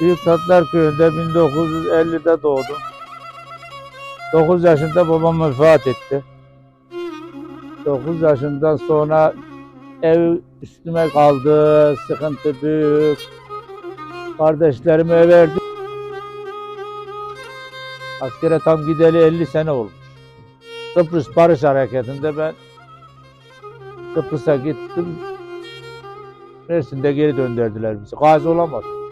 Büyük Tatlar Köyü'nde 1950'de doğdum. 9 yaşında babam vefat etti. 9 yaşından sonra ev üstüme kaldı, sıkıntı büyük. Kardeşlerime verdim. Askere tam gideli 50 sene olmuş. Kıbrıs Barış Harekatı'nda ben Kıbrıs'a gittim. Mersin'de geri döndürdüler bizi. Gazi olamadım.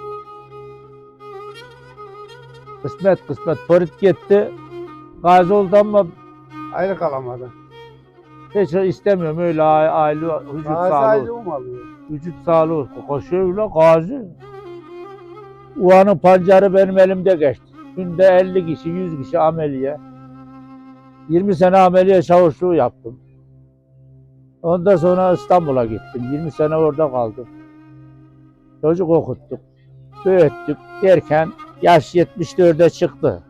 Kısmet kısmet. Porit gitti. Gazi oldu ama Ayrı kalamadı. hiç istemiyorum öyle aile vücut Gazi sağlığı. ayrı olmalı. Vücut sağlığı. Koşuyor öyle gazi. Ulanın pancarı benim elimde geçti. Günde 50 kişi, 100 kişi ameliye. 20 sene ameliye çavuşluğu yaptım. Ondan sonra İstanbul'a gittim. 20 sene orada kaldım. Çocuk okuttuk. Büyüttük derken yaş 74'e çıktı.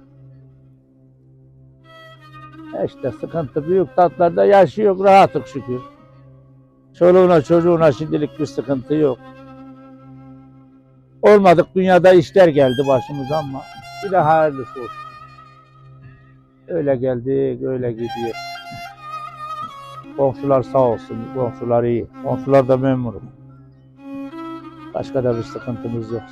E İşte sıkıntı büyük tatlarda yaşıyor rahatlık şükür. Çoluğuna çocuğuna şimdilik bir sıkıntı yok. Olmadık dünyada işler geldi başımıza ama bir de hayırlısı olsun. Öyle geldik, öyle gidiyor. Komşular sağ olsun, komşular iyi. Komşular da memnunum. Başka da bir sıkıntımız yok.